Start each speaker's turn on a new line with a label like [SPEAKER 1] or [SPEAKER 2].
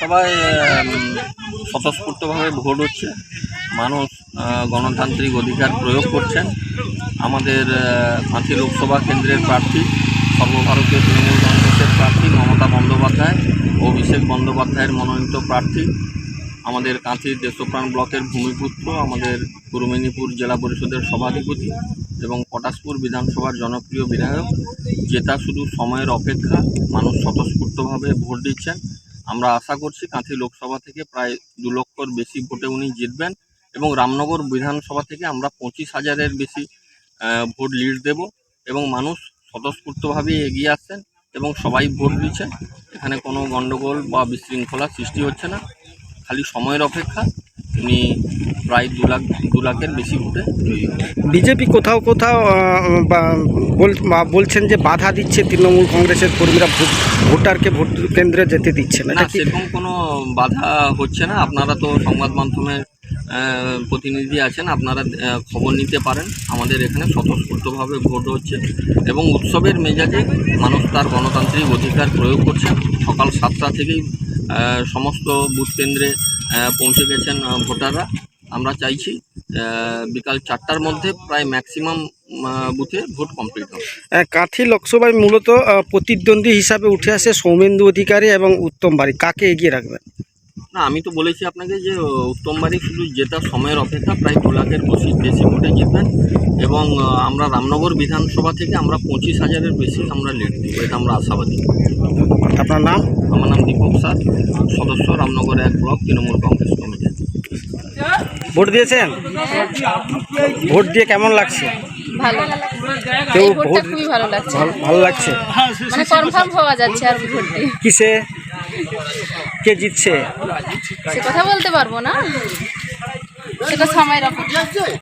[SPEAKER 1] সবাই স্বতঃস্ফূর্তভাবে ভোট হচ্ছে। মানুষ গণতান্ত্রিক অধিকার প্রয়োগ করছেন। আমাদের কাঁথি লোকসভা কেন্দ্রের প্রার্থী, সর্বভারতীয় তৃণমূল কংগ্রেসের প্রার্থী মমতা বন্দ্যোপাধ্যায় অভিষেক বন্দ্যোপাধ্যায়ের মনোনীত প্রার্থী। আমাদের কাঁথির দেশপ্রাণ ব্লকের ভূমিপুত্র, আমাদের পূর্ব মেদিনীপুর জেলা পরিষদের সভাধিপতি এবং পটাশপুর বিধানসভার জনপ্রিয় বিধায়ক। যেটা শুধু সময়ের অপেক্ষা, মানুষ স্বতঃস্ফূর্তভাবে ভোট দিচ্ছেন। আমরা আশা করছি কাঁথি লোকসভা থেকে প্রায় দু লক্ষর বেশি ভোটে উনি জিতবেন এবং রামনগর বিধানসভা থেকে আমরা পঁচিশ হাজারের বেশি ভোট লিড দেব এবং মানুষ স্বতঃস্ফূর্তভাবে এগিয়ে আসছেন এবং সবাই ভোট দিচ্ছেন এখানে কোনো গণ্ডগোল বা বিশৃঙ্খলা সৃষ্টি হচ্ছে না। খালি সময়ের অপেক্ষা। উনি প্রায় দু লাখ দু লাখের বেশি ভোটে জয়ী
[SPEAKER 2] বিজেপি কোথাও কোথাও বা- বলছেন যে বাধা দিচ্ছে তৃণমূল কংগ্রেসের কর্মীরা ভোট- ভোটারকে ভোট কেন্দ্রে যেতে দিচ্ছে না
[SPEAKER 1] সেরকম কোনো বাধা হচ্ছে না। আপনারা তো সংবাদ মাধ্যমের প্রতিনিধি আছেন আপনারা খবর নিতে পারেন। আমাদের এখানে স্বতঃস্ফূর্তভাবে ভোট হচ্ছে এবং উৎসবের মেজাজে মানুষ তার গণতান্ত্রিক অধিকার প্রয়োগ করছেন সকাল সাতটা থেকেই সমস্ত বুথ কেন্দ্রে পৌঁছে গেছেন ভোটাররা। আমরা চাইছি বিকাল চারটার মধ্যে প্রায় ম্যাক্সিমাম বুথে ভোট কমপ্লিট হবে।
[SPEAKER 2] কাঁথি লোকসভায় মূলত প্রতিদ্বন্দ্বী হিসাবে উঠে আসে সৌমেন্দু অধিকারী এবং উত্তম বাড়ি কাকে এগিয়ে রাখবেন?
[SPEAKER 1] না আমি তো বলেছি আপনাকে যে আহ, উত্তমবাড়ি শুধু যেটা সময়ের অপেক্ষা প্রায় দু লাখের বেশি বেশি ভোটে জিতবেন। এবং আমরা রামনগর বিধানসভা থেকে আমরা পঁচিশ হাজারের বেশি আমরা লিড দিব এটা আমরা আশাবাদী।
[SPEAKER 2] আপনার নাম?
[SPEAKER 1] আমার নাম দীপক স্যার সদস্য রামনগর এক block Trinamool Congress committee.
[SPEAKER 2] Vote দিয়েছেন? ভোট দিয়ে কেমন লাগছে?
[SPEAKER 3] ভালো।
[SPEAKER 2] কেউ
[SPEAKER 3] ভোটটা
[SPEAKER 2] ভোট
[SPEAKER 3] খুবই ভালো লাগছে।
[SPEAKER 2] ভালো লাগছে?
[SPEAKER 3] মানে কনফার্ম হওয়া যাচ্ছে আর ভোট দিয়ে।
[SPEAKER 2] কিসে? কে জিতছে?
[SPEAKER 3] সে কথা বলতে পারব না। সেটা সময়ের অপেক্ষা।